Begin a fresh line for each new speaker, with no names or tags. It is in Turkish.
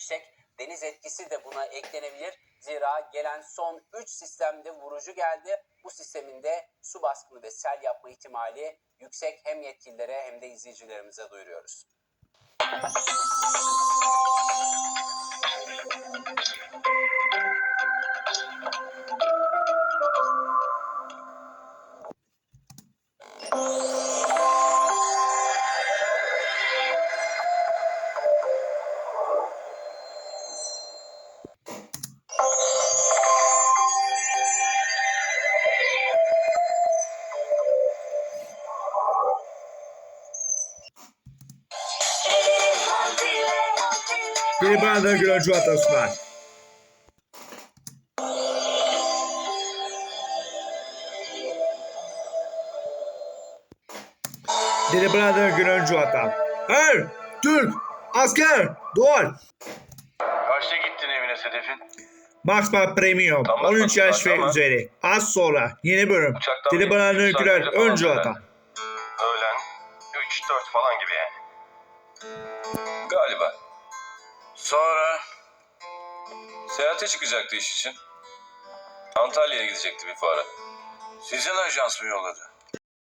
yüksek. Deniz etkisi de buna eklenebilir. Zira gelen son 3 sistemde vurucu geldi. Bu sisteminde su baskını ve sel yapma ihtimali yüksek. Hem yetkililere hem de izleyicilerimize duyuruyoruz.
Biri bana da Gölcü Atası'na. Biri bana da Gölcü Atan. Her Türk asker dur.
Kaçta gittin evine Sedef'in?
Maxpa Premium
Tamam,
13 yaş ve
tamam.
üzeri. Az sonra yeni bölüm.
Uçaktan
Dili
önce falan
öncü atan.
Öğlen 3-4 falan gibi yani. Galiba. Sonra seyahate çıkacaktı iş için. Antalya'ya gidecekti bir fuara. Sizin ajans mı yolladı?